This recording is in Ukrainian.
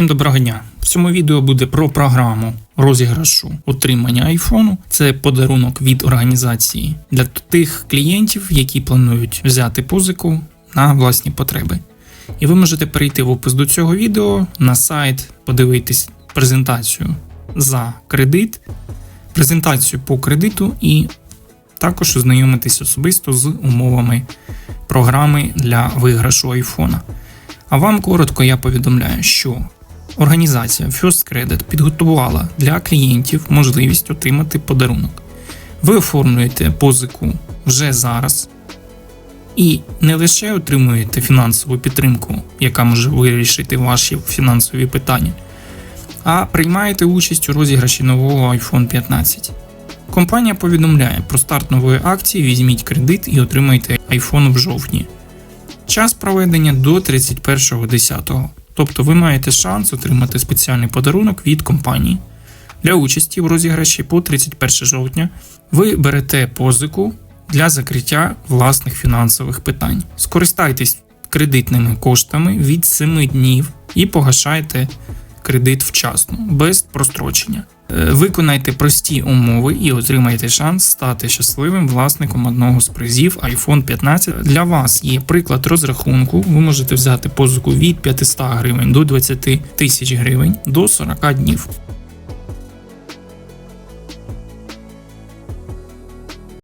Всім доброго дня! В цьому відео буде про програму розіграшу отримання айфону. Це подарунок від організації для тих клієнтів, які планують взяти позику на власні потреби. І ви можете перейти в опис до цього відео на сайт, подивитись презентацію за кредит, презентацію по кредиту і також ознайомитись особисто з умовами програми для виграшу айфона. А вам коротко я повідомляю, що організація First Credit підготувала для клієнтів можливість отримати подарунок. Ви оформлюєте позику вже зараз і не лише отримуєте фінансову підтримку, яка може вирішити ваші фінансові питання, а приймаєте участь у розіграші нового iPhone 15. Компанія повідомляє про старт нової акції Візьміть кредит і отримайте iPhone в жовтні. Час проведення до 31.10. Тобто ви маєте шанс отримати спеціальний подарунок від компанії. Для участі в розіграші по 31 жовтня ви берете позику для закриття власних фінансових питань. Скористайтесь кредитними коштами від 7 днів і погашайте кредит вчасно, без прострочення. Е, Виконайте прості умови і отримайте шанс стати щасливим власником одного з призів iPhone 15. Для вас є приклад розрахунку. Ви можете взяти позику від 500 гривень до 20 тисяч гривень до 40 днів.